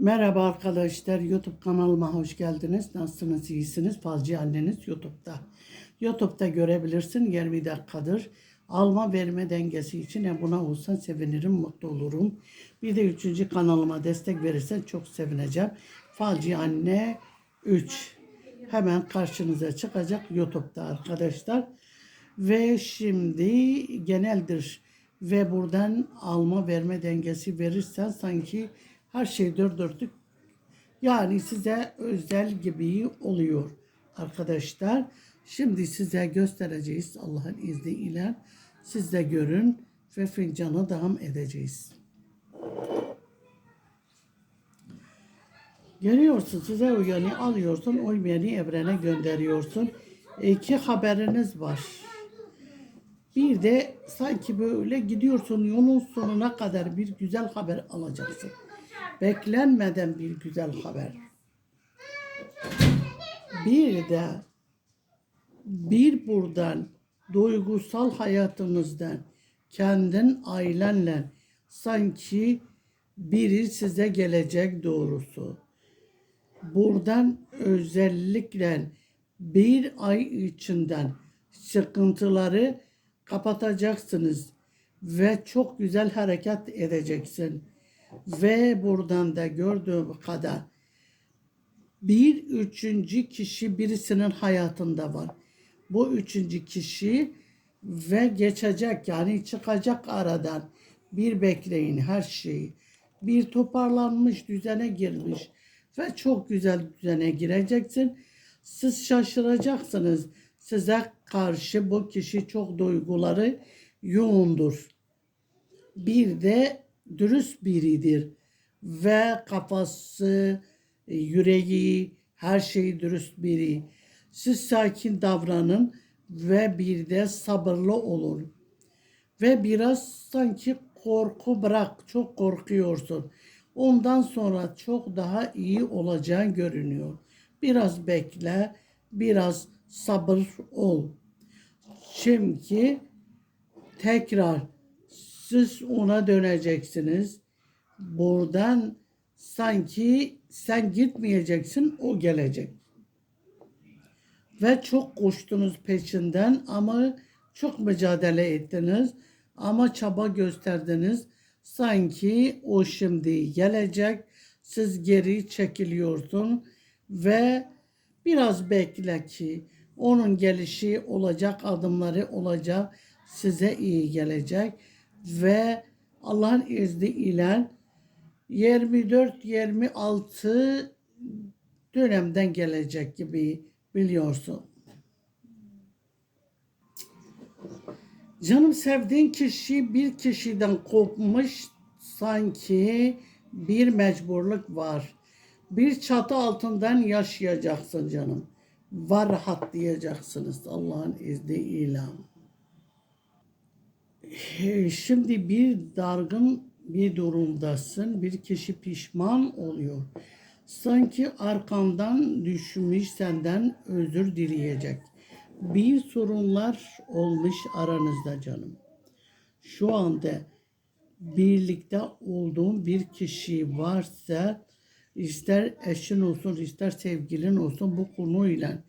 Merhaba arkadaşlar, YouTube kanalıma hoş geldiniz. Nasılsınız, iyisiniz? Falcı anneniz YouTube'da. YouTube'da görebilirsin, 20 dakikadır. Alma verme dengesi için abone olsan sevinirim, mutlu olurum. Bir de üçüncü kanalıma destek verirsen çok sevineceğim. Falcı anne 3. Hemen karşınıza çıkacak YouTube'da arkadaşlar. Ve şimdi geneldir ve buradan alma verme dengesi verirsen sanki her şey dört dörtlük yani size özel gibi oluyor arkadaşlar. Şimdi size göstereceğiz Allah'ın izniyle. Siz de görün ve fincanı devam edeceğiz. Geliyorsun size uyanı alıyorsun, uymayanı evrene gönderiyorsun. İki haberiniz var. Bir de sanki böyle gidiyorsun yolun sonuna kadar bir güzel haber alacaksın. Beklenmeden bir güzel haber. Bir de bir buradan duygusal hayatınızdan kendin ailenle sanki biri size gelecek doğrusu. Buradan özellikle bir ay içinden sıkıntıları kapatacaksınız ve çok güzel hareket edeceksin. Ve buradan da gördüğüm kadar bir üçüncü kişi birisinin hayatında var. Bu üçüncü kişi ve geçecek yani çıkacak aradan bir bekleyin her şeyi. Bir toparlanmış düzene girmiş ve çok güzel düzene gireceksin. Siz şaşıracaksınız. Size karşı bu kişi çok duyguları yoğundur. Bir de dürüst biridir ve kafası, e, yüreği, her şeyi dürüst biri. Siz sakin davranın ve bir de sabırlı olun. Ve biraz sanki korku bırak, çok korkuyorsun. Ondan sonra çok daha iyi olacağın görünüyor. Biraz bekle, biraz sabır ol. Çünkü tekrar siz ona döneceksiniz. Buradan sanki sen gitmeyeceksin, o gelecek. Ve çok koştunuz peşinden ama çok mücadele ettiniz ama çaba gösterdiniz. Sanki o şimdi gelecek, siz geri çekiliyorsun ve biraz bekle ki onun gelişi olacak, adımları olacak, size iyi gelecek ve Allah'ın izniyle 24-26 dönemden gelecek gibi biliyorsun. Canım sevdiğin kişi bir kişiden kopmuş sanki bir mecburluk var. Bir çatı altından yaşayacaksın canım. Var rahatlayacaksınız Allah'ın izniyle. Şimdi bir dargın bir durumdasın. Bir kişi pişman oluyor. Sanki arkandan düşmüş senden özür dileyecek. Bir sorunlar olmuş aranızda canım. Şu anda birlikte olduğun bir kişi varsa ister eşin olsun ister sevgilin olsun bu konuyla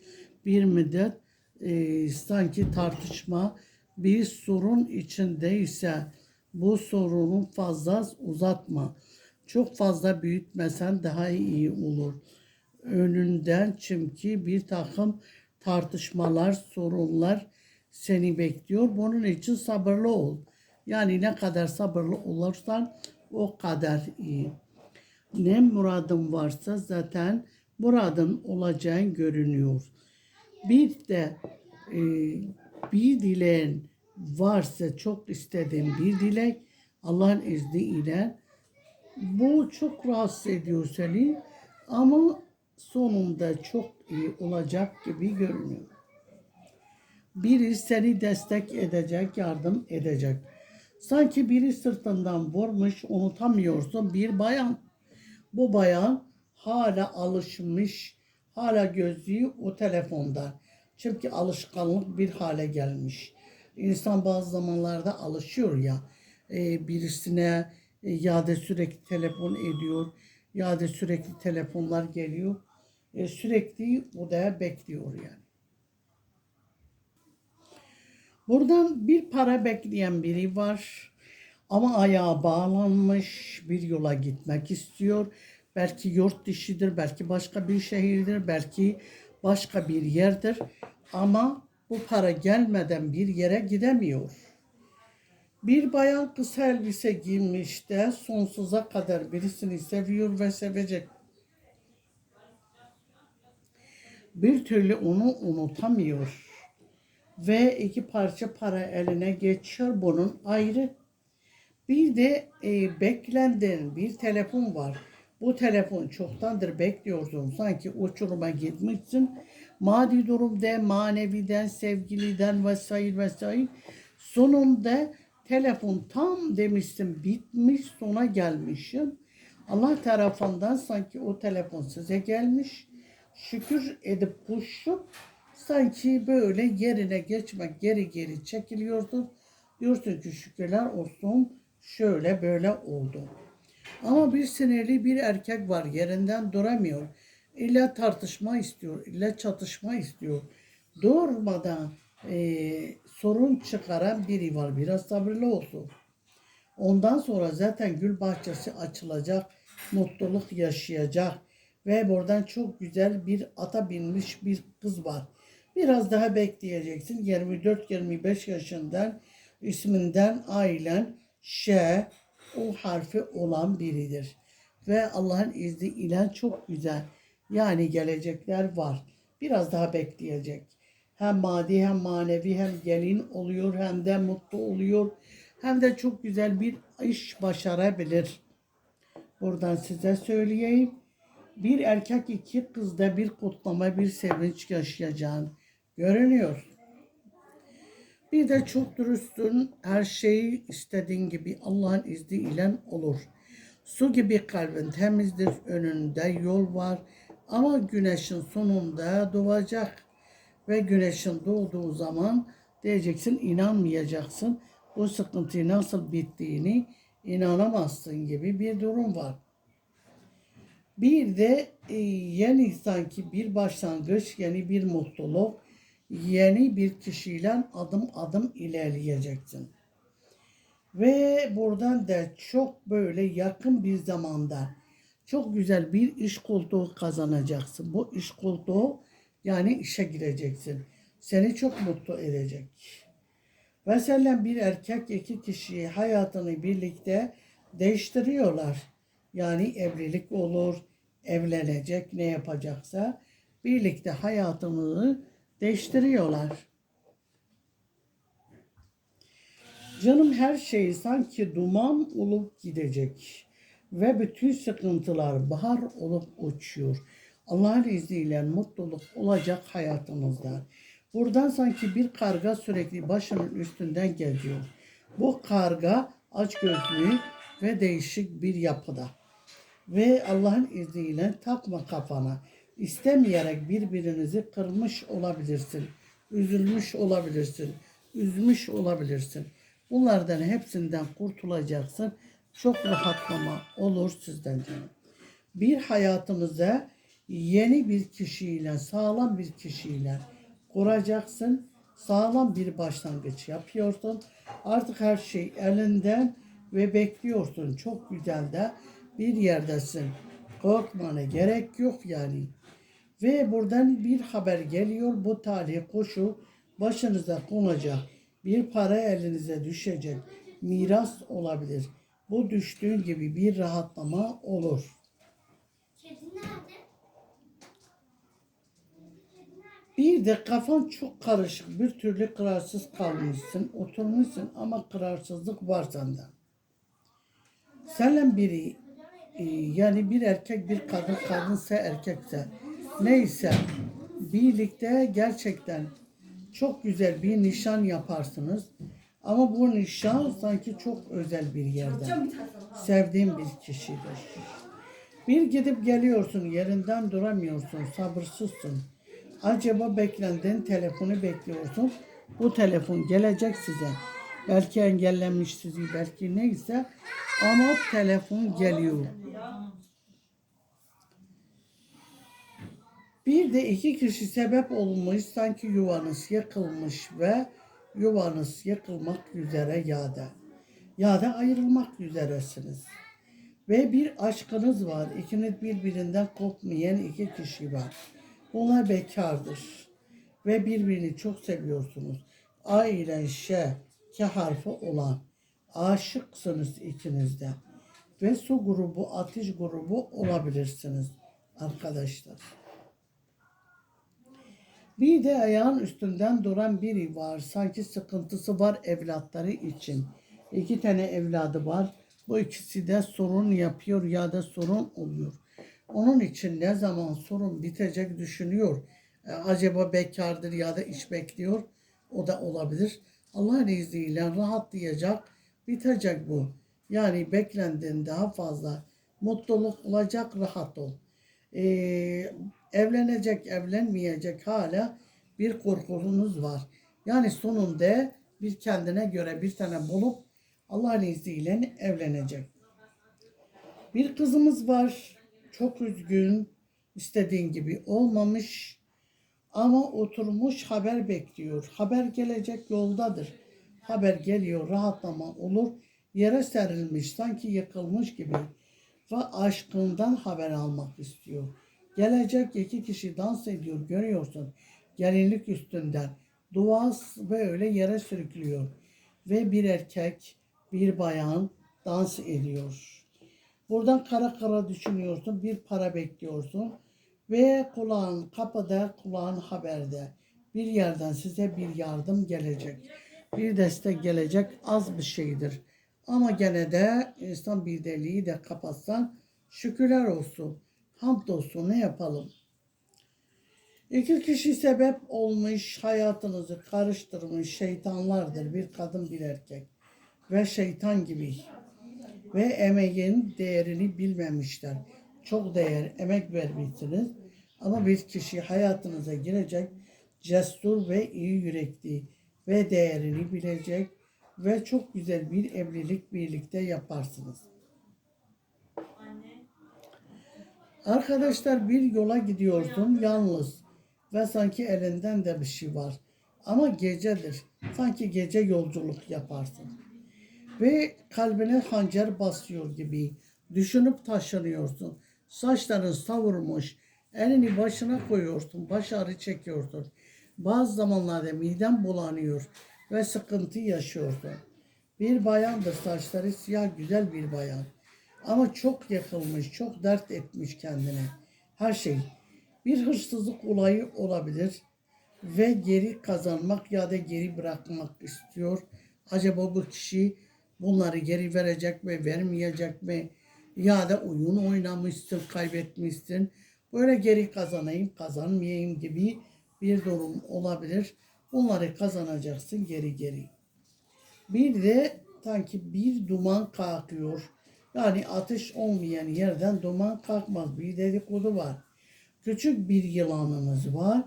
bir müddet e, sanki tartışma bir sorun içindeyse bu sorunu fazla uzatma. Çok fazla büyütmesen daha iyi olur. Önünden çünkü bir takım tartışmalar, sorunlar seni bekliyor. Bunun için sabırlı ol. Yani ne kadar sabırlı olursan o kadar iyi. Ne muradın varsa zaten muradın olacağın görünüyor. Bir de e, bir dileğin varsa çok istediğin bir dilek Allah'ın izniyle bu çok rahatsız ediyor seni ama sonunda çok iyi olacak gibi görünüyor. Biri seni destek edecek, yardım edecek. Sanki biri sırtından vurmuş, unutamıyorsun bir bayan. Bu bayan hala alışmış, hala gözlüğü o telefonda. Çünkü alışkanlık bir hale gelmiş. İnsan bazı zamanlarda alışıyor ya e, birisine e, ya da sürekli telefon ediyor Ya da sürekli telefonlar geliyor. E, sürekli o da bekliyor yani. Buradan bir para bekleyen biri var. Ama ayağa bağlanmış bir yola gitmek istiyor. Belki yurt dışıdır, belki başka bir şehirdir, belki başka bir yerdir. Ama bu para gelmeden bir yere gidemiyor. Bir bayan kısa elbise giymiş de sonsuza kadar birisini seviyor ve sevecek. Bir türlü onu unutamıyor. Ve iki parça para eline geçiyor bunun ayrı. Bir de e, beklenden bir telefon var. Bu telefon çoktandır bekliyorsun. Sanki uçuruma gitmişsin. Maddi durumda, maneviden, sevgiliden vesaire vesaire. Sonunda telefon tam demişsin bitmiş sona gelmişim. Allah tarafından sanki o telefon size gelmiş. Şükür edip koşup sanki böyle yerine geçmek geri geri çekiliyorsun. Diyorsun ki şükürler olsun şöyle böyle oldu. Ama bir sinirli bir erkek var yerinden duramıyor. İlla tartışma istiyor, illa çatışma istiyor. Durmadan eee, sorun çıkaran biri var. Biraz sabırlı olsun. Ondan sonra zaten gül bahçesi açılacak, mutluluk yaşayacak ve buradan çok güzel bir ata binmiş bir kız var. Biraz daha bekleyeceksin. 24-25 yaşından isminden ailen Ş o harfi olan biridir. Ve Allah'ın izniyle çok güzel yani gelecekler var. Biraz daha bekleyecek. Hem maddi hem manevi hem gelin oluyor hem de mutlu oluyor. Hem de çok güzel bir iş başarabilir. Buradan size söyleyeyim. Bir erkek iki kızda bir kutlama bir sevinç yaşayacağın görünüyor. Bir de çok dürüstsün. Her şeyi istediğin gibi Allah'ın izniyle olur. Su gibi kalbin temizdir. Önünde yol var. Ama güneşin sonunda doğacak. Ve güneşin doğduğu zaman diyeceksin inanmayacaksın. Bu sıkıntıyı nasıl bittiğini inanamazsın gibi bir durum var. Bir de e, yeni sanki bir başlangıç, yeni bir mutluluk, yeni bir kişiyle adım adım ilerleyeceksin. Ve buradan da çok böyle yakın bir zamanda çok güzel bir iş koltuğu kazanacaksın. Bu iş koltuğu yani işe gireceksin. Seni çok mutlu edecek. Mesela bir erkek iki kişi hayatını birlikte değiştiriyorlar. Yani evlilik olur, evlenecek ne yapacaksa birlikte hayatını değiştiriyorlar. Canım her şey sanki duman olup gidecek ve bütün sıkıntılar bahar olup uçuyor. Allah'ın izniyle mutluluk olacak hayatınızda. Buradan sanki bir karga sürekli başının üstünden geliyor. Bu karga açgözlü ve değişik bir yapıda. Ve Allah'ın izniyle takma kafana. İstemeyerek birbirinizi kırmış olabilirsin. Üzülmüş olabilirsin. Üzmüş olabilirsin. Bunlardan hepsinden kurtulacaksın. Çok rahatlama olur sizden canım. Bir hayatımıza yeni bir kişiyle, sağlam bir kişiyle kuracaksın. Sağlam bir başlangıç yapıyorsun. Artık her şey elinden ve bekliyorsun. Çok güzel de bir yerdesin. Korkmana gerek yok yani. Ve buradan bir haber geliyor. Bu talih koşu başınıza konacak. Bir para elinize düşecek. Miras olabilir. Bu düştüğün gibi bir rahatlama olur. Kedi nerede? Bir de kafan çok karışık. Bir türlü kararsız kalmışsın. Oturmuşsun ama kararsızlık var sende. Senden biri e, yani bir erkek bir kadın kadınsa erkekse neyse birlikte gerçekten çok güzel bir nişan yaparsınız. Ama bu nişan sanki çok özel bir yerden. Sevdiğim bir kişidir. Bir gidip geliyorsun, yerinden duramıyorsun, sabırsızsın. Acaba beklendiğin telefonu bekliyorsun. Bu telefon gelecek size. Belki engellenmiş sizi, belki neyse. Ama telefon geliyor. Bir de iki kişi sebep olmuş sanki yuvanız yıkılmış ve yuvanız yıkılmak üzere yada. Yada ayrılmak üzeresiniz. Ve bir aşkınız var. İkiniz birbirinden kopmayan iki kişi var. Bunlar bekardır. Ve birbirini çok seviyorsunuz. A ile Ş, K harfi olan. Aşıksınız ikiniz de. Ve su grubu, ateş grubu olabilirsiniz arkadaşlar. Bir de ayağın üstünden duran biri var. Sanki sıkıntısı var evlatları için. İki tane evladı var. Bu ikisi de sorun yapıyor ya da sorun oluyor. Onun için ne zaman sorun bitecek düşünüyor. E, acaba bekardır ya da iş bekliyor. O da olabilir. Allah'ın izniyle rahatlayacak. Bitecek bu. Yani beklendiğin daha fazla mutluluk olacak. Rahat ol. Ee, evlenecek, evlenmeyecek hala bir korkunuz var. Yani sonunda bir kendine göre bir tane bulup Allah'ın izniyle evlenecek. Bir kızımız var. Çok üzgün. istediğin gibi olmamış. Ama oturmuş haber bekliyor. Haber gelecek yoldadır. Haber geliyor, rahatlama olur. Yere serilmiş, sanki yıkılmış gibi. Ve aşkından haber almak istiyor. Gelecek iki kişi dans ediyor, görüyorsun. Gelinlik üstünden. Duas böyle yere sürüklüyor. Ve bir erkek, bir bayan dans ediyor. Buradan kara kara düşünüyorsun, bir para bekliyorsun ve kulağın kapıda, kulağın haberde. Bir yerden size bir yardım gelecek. Bir destek gelecek az bir şeydir. Ama gene de insan bir deliği de kapatsan şükürler olsun. Hamdolsun ne yapalım. İki kişi sebep olmuş, hayatınızı karıştırmış şeytanlardır. Bir kadın bir erkek. Ve şeytan gibi ve emeğin değerini bilmemişler. Çok değer, emek vermişsiniz. Ama bir kişi hayatınıza girecek, cesur ve iyi yürekli ve değerini bilecek ve çok güzel bir evlilik birlikte yaparsınız. Arkadaşlar bir yola gidiyorsun yalnız ve sanki elinden de bir şey var. Ama gecedir. Sanki gece yolculuk yaparsın ve kalbine hançer basıyor gibi düşünüp taşınıyorsun. Saçların savurmuş, elini başına koyuyorsun, baş ağrı çekiyorsun. Bazı zamanlarda miden bulanıyor ve sıkıntı yaşıyorsun. Bir bayandır saçları siyah güzel bir bayan. Ama çok yakılmış, çok dert etmiş kendine. Her şey. Bir hırsızlık olayı olabilir ve geri kazanmak ya da geri bırakmak istiyor. Acaba bu kişi bunları geri verecek mi, vermeyecek mi? Ya da oyun oynamışsın, kaybetmişsin. Böyle geri kazanayım, kazanmayayım gibi bir durum olabilir. Bunları kazanacaksın geri geri. Bir de sanki bir duman kalkıyor. Yani ateş olmayan yerden duman kalkmaz. Bir dedikodu var. Küçük bir yılanınız var.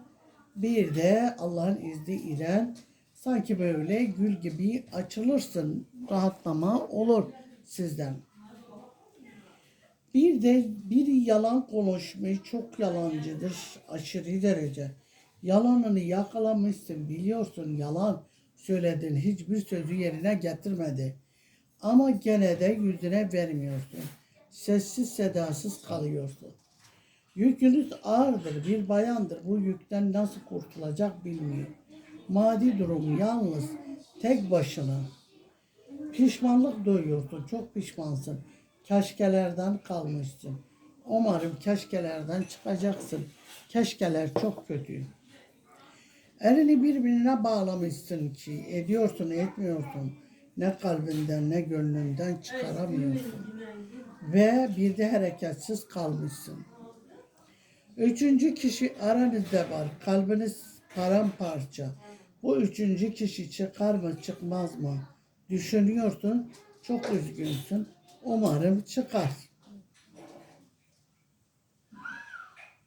Bir de Allah'ın izniyle sanki böyle gül gibi açılırsın. Rahatlama olur sizden. Bir de bir yalan konuşmuş çok yalancıdır aşırı derece. Yalanını yakalamışsın biliyorsun yalan söyledin hiçbir sözü yerine getirmedi. Ama gene de yüzüne vermiyorsun. Sessiz sedasız kalıyorsun. Yükünüz ağırdır, bir bayandır. Bu yükten nasıl kurtulacak bilmiyor. Maddi durum yalnız, tek başına. Pişmanlık duyuyorsun, çok pişmansın. Keşkelerden kalmışsın. Umarım keşkelerden çıkacaksın. Keşkeler çok kötü. Elini birbirine bağlamışsın ki ediyorsun etmiyorsun. Ne kalbinden ne gönlünden çıkaramıyorsun. Ve bir de hareketsiz kalmışsın. Üçüncü kişi aranızda var. Kalbiniz paramparça. Bu üçüncü kişi çıkar mı çıkmaz mı? Düşünüyorsun. Çok üzgünsün. Umarım çıkar.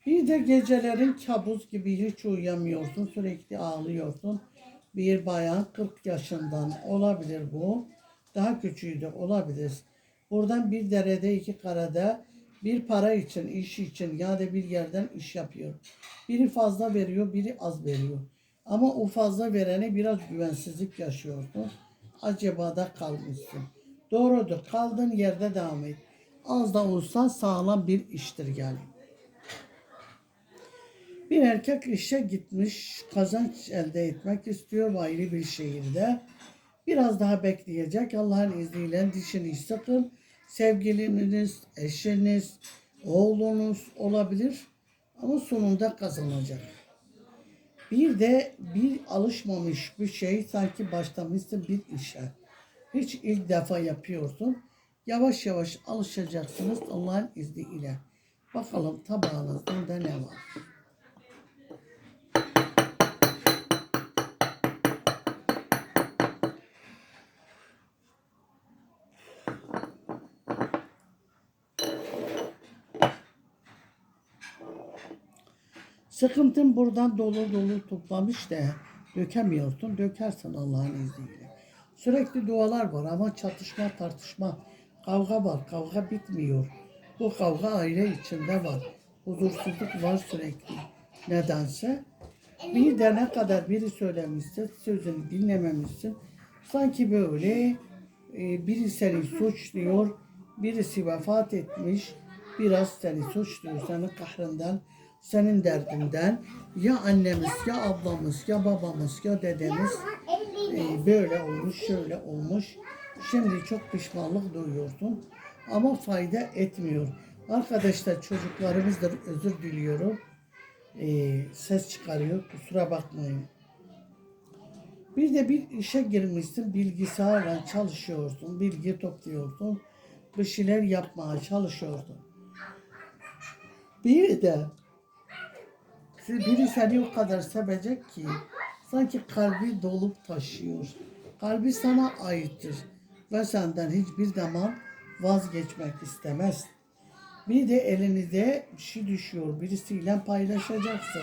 Bir de gecelerin kabus gibi hiç uyuyamıyorsun. Sürekli ağlıyorsun. Bir bayan 40 yaşından olabilir bu. Daha küçüğü de olabilir. Buradan bir derede iki karada Bir para için, iş için ya da bir yerden iş yapıyor. Biri fazla veriyor, biri az veriyor. Ama o fazla verene biraz güvensizlik yaşıyorsun. Acaba da kalmışsın. Doğrudur. Kaldığın yerde devam et. Az da olsa sağlam bir iştir yani. Bir erkek işe gitmiş, kazanç elde etmek istiyor ayrı bir şehirde. Biraz daha bekleyecek. Allah'ın izniyle dişini sıkın. Sevgiliniz, eşiniz, oğlunuz olabilir. Ama sonunda kazanacak. Bir de bir alışmamış bir şey sanki başlamışsın bir işe. Hiç ilk defa yapıyorsun. Yavaş yavaş alışacaksınız Allah'ın izniyle. Bakalım tabağınızda da ne var? Sıkıntın buradan dolu dolu toplamış da dökemiyorsun. Dökersin Allah'ın izniyle. Sürekli dualar var ama çatışma, tartışma, kavga var. Kavga bitmiyor. Bu kavga aile içinde var. Huzursuzluk var sürekli. Nedense. Bir de ne kadar biri söylemişse sözünü dinlememişsin. Sanki böyle e, biri seni suçluyor, birisi vefat etmiş, biraz seni suçluyor, senin kahrından, senin derdinden. Ya annemiz, ya ablamız, ya babamız, ya dedemiz e, böyle olmuş, şöyle olmuş. Şimdi çok pişmanlık duyuyorsun ama fayda etmiyor. Arkadaşlar çocuklarımızdır, özür diliyorum. E, ses çıkarıyor, kusura bakmayın. Bir de bir işe girmişsin, bilgisayarla çalışıyorsun, bilgi topluyorsun, bir şeyler yapmaya çalışıyorsun. Bir de biri seni o kadar sevecek ki sanki kalbi dolup taşıyor. Kalbi sana aittir ve senden hiçbir zaman vazgeçmek istemez. Bir de elinize bir şey düşüyor, birisiyle paylaşacaksın.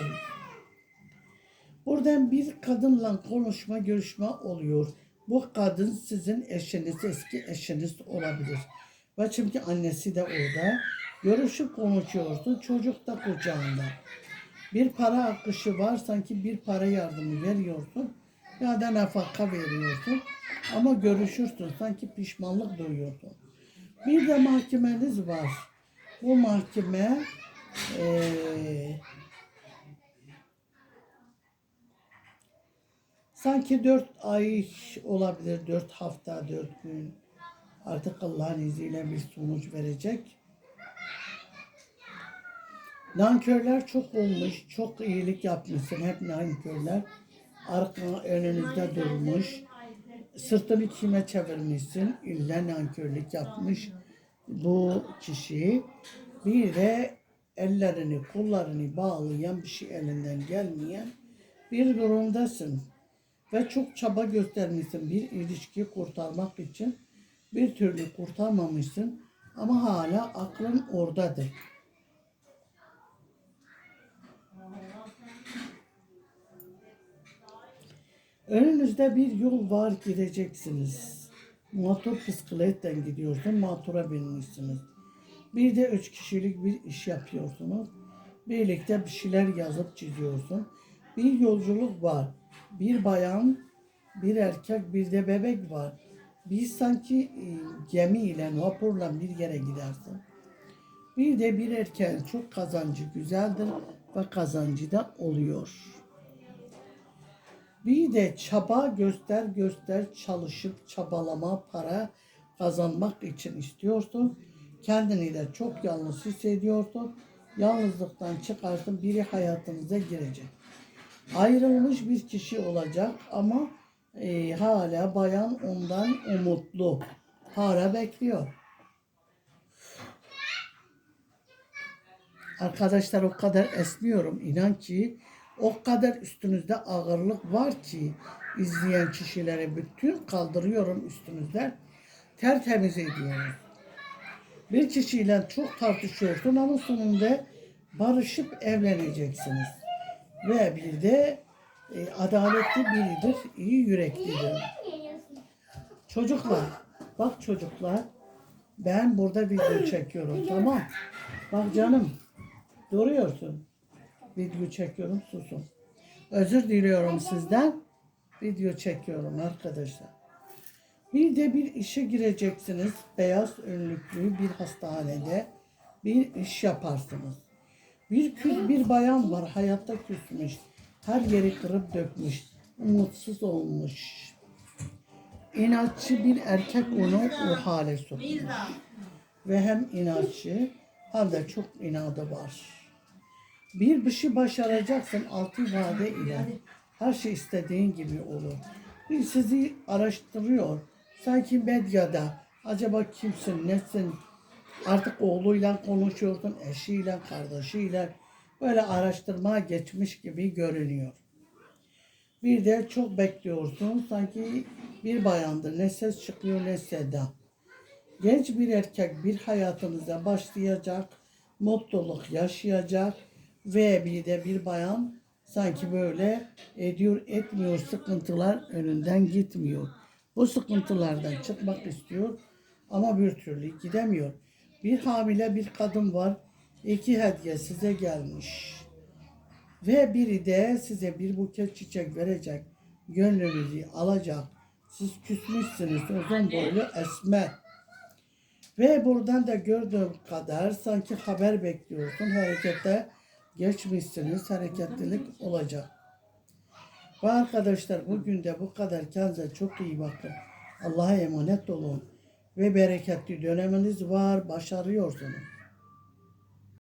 Buradan bir kadınla konuşma, görüşme oluyor. Bu kadın sizin eşiniz, eski eşiniz olabilir. Ve çünkü annesi de orada. Görüşüp konuşuyorsun, çocuk da kucağında. Bir para akışı var, sanki bir para yardımı veriyorsun. Ya da nafaka veriyorsun. Ama görüşürsün, sanki pişmanlık duyuyorsun. Bir de mahkemeniz var. Bu mahkeme eee Sanki dört ay olabilir, dört hafta, dört gün. Artık Allah'ın izniyle bir sonuç verecek. Nankörler çok olmuş, çok iyilik yapmışsın. Hep nankörler. Arkana önünüzde durmuş. Sırtını kime çevirmişsin? İlla nankörlük yapmış bu kişi. Bir de ellerini, kollarını bağlayan bir şey elinden gelmeyen bir durumdasın ve çok çaba göstermişsin bir ilişkiyi kurtarmak için. Bir türlü kurtarmamışsın ama hala aklın oradadır. Önünüzde bir yol var gideceksiniz. Motor bisikletten gidiyorsun, motora binmişsiniz. Bir de üç kişilik bir iş yapıyorsunuz. Birlikte bir şeyler yazıp çiziyorsun. Bir yolculuk var. Bir bayan, bir erkek, bir de bebek var. Biz sanki e, gemiyle, vapurla bir yere gidersin. Bir de bir erkeğin çok kazancı güzeldir ve kazancı da oluyor. Bir de çaba göster göster çalışıp çabalama para kazanmak için istiyorsun. Kendini de çok yalnız hissediyorsun. Yalnızlıktan çıkarsın biri hayatınıza girecek. Ayrılmış bir kişi olacak ama e, hala bayan ondan umutlu. Hala bekliyor. Arkadaşlar o kadar esmiyorum inan ki o kadar üstünüzde ağırlık var ki izleyen kişileri bütün kaldırıyorum üstünüzden tertemiz ediyorum. Bir kişiyle çok tartışıyorsun ama sonunda barışıp evleneceksiniz. Ve bir de e, adaletli biridir, iyi yüreklidir. Çocuklar, bak çocuklar, ben burada video çekiyorum tamam. Bak canım. Duruyorsun. Video çekiyorum susun. Özür diliyorum sizden. Video çekiyorum arkadaşlar. Bir de bir işe gireceksiniz. Beyaz önlüklü bir hastanede bir iş yaparsınız. Bir küs bir bayan var hayatta küsmüş. Her yeri kırıp dökmüş. Umutsuz olmuş. İnatçı bir erkek onu o hale sokmuş. Ve hem inatçı hem de çok inadı var. Bir şey başaracaksın altı vade ile. Her şey istediğin gibi olur. Bir sizi araştırıyor. Sanki medyada acaba kimsin, nesin? Artık oğluyla konuşuyorsun, eşiyle, kardeşiyle. Böyle araştırmaya geçmiş gibi görünüyor. Bir de çok bekliyorsun. Sanki bir bayandır. Ne ses çıkıyor ne seda. Genç bir erkek bir hayatınıza başlayacak, mutluluk yaşayacak ve bir de bir bayan sanki böyle ediyor etmiyor sıkıntılar önünden gitmiyor. Bu sıkıntılardan çıkmak istiyor ama bir türlü gidemiyor. Bir hamile bir kadın var. İki hediye size gelmiş. Ve biri de size bir buket çiçek verecek. Gönlünüzü alacak. Siz küsmüşsünüz uzun boylu esmer. Ve buradan da gördüğüm kadar sanki haber bekliyorsun. Harekete geçmişsiniz. Hareketlilik olacak. Ve arkadaşlar bugün de bu kadar. Kendinize çok iyi bakın. Allah'a emanet olun. Ve bereketli döneminiz var. Başarıyorsunuz.